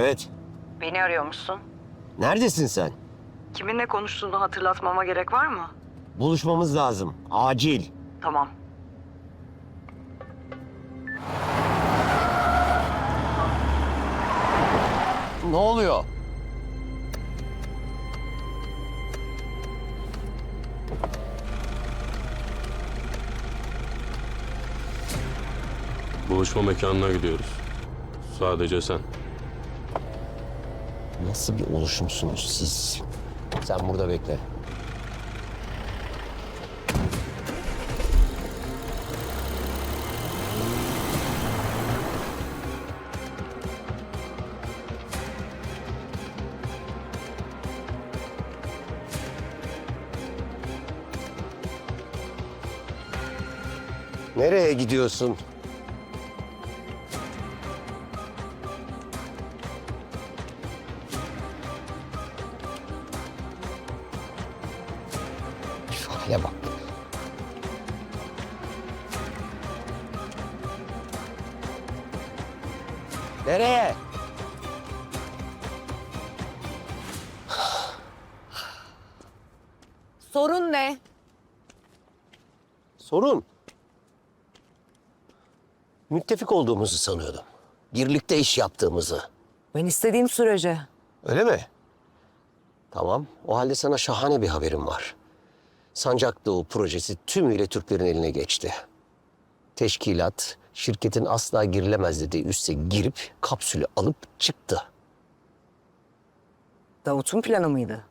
Evet. Beni arıyormuşsun. Neredesin sen? Kiminle konuştuğunu hatırlatmama gerek var mı? Buluşmamız lazım. Acil. Tamam. Ne oluyor? Buluşma mekanına gidiyoruz. Sadece sen. Nasıl bir oluşumsunuz siz? Sen burada bekle. Nereye gidiyorsun? Şu hale bak. Nereye? Sorun ne? Sorun. Müttefik olduğumuzu sanıyordum. Birlikte iş yaptığımızı. Ben istediğim sürece. Öyle mi? Tamam. O halde sana şahane bir haberim var. Sancak Doğu projesi tümüyle Türklerin eline geçti. Teşkilat şirketin asla girilemez dediği üsse girip kapsülü alıp çıktı. Davut'un planı mıydı?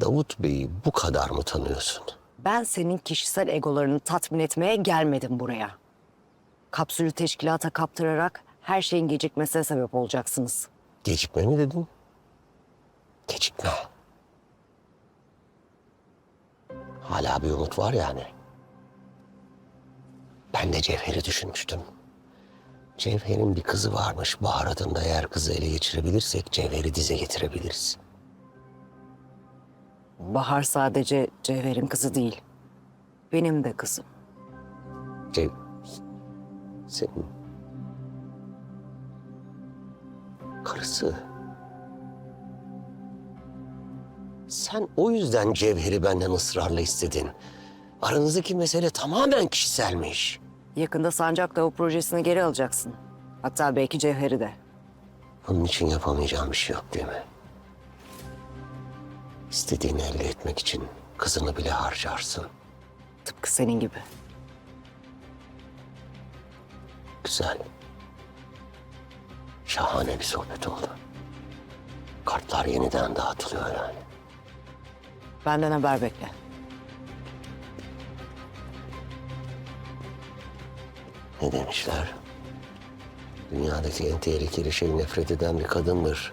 Davut Bey'i bu kadar mı tanıyorsun? Ben senin kişisel egolarını tatmin etmeye gelmedim buraya. Kapsülü teşkilata kaptırarak her şeyin gecikmesine sebep olacaksınız. Gecikme mi dedin? Gecikme. Hala bir umut var yani. Ben de Cevher'i düşünmüştüm. Cevher'in bir kızı varmış. Bahar adında eğer kızı ele geçirebilirsek Cevher'i dize getirebiliriz. Bahar sadece Cevher'in kızı değil. Benim de kızım. Cev... Senin... Karısı. Sen o yüzden Cevher'i benden ısrarla istedin. Aranızdaki mesele tamamen kişiselmiş. Yakında Sancak Dağı projesini geri alacaksın. Hatta belki Cevher'i de. Bunun için yapamayacağım bir şey yok değil mi? İstediğini elde etmek için kızını bile harcarsın. Tıpkı senin gibi. Güzel. Şahane bir sohbet oldu. Kartlar yeniden dağıtılıyor yani. Benden haber bekle. Ne demişler? Dünyadaki en tehlikeli şey nefret eden bir kadındır.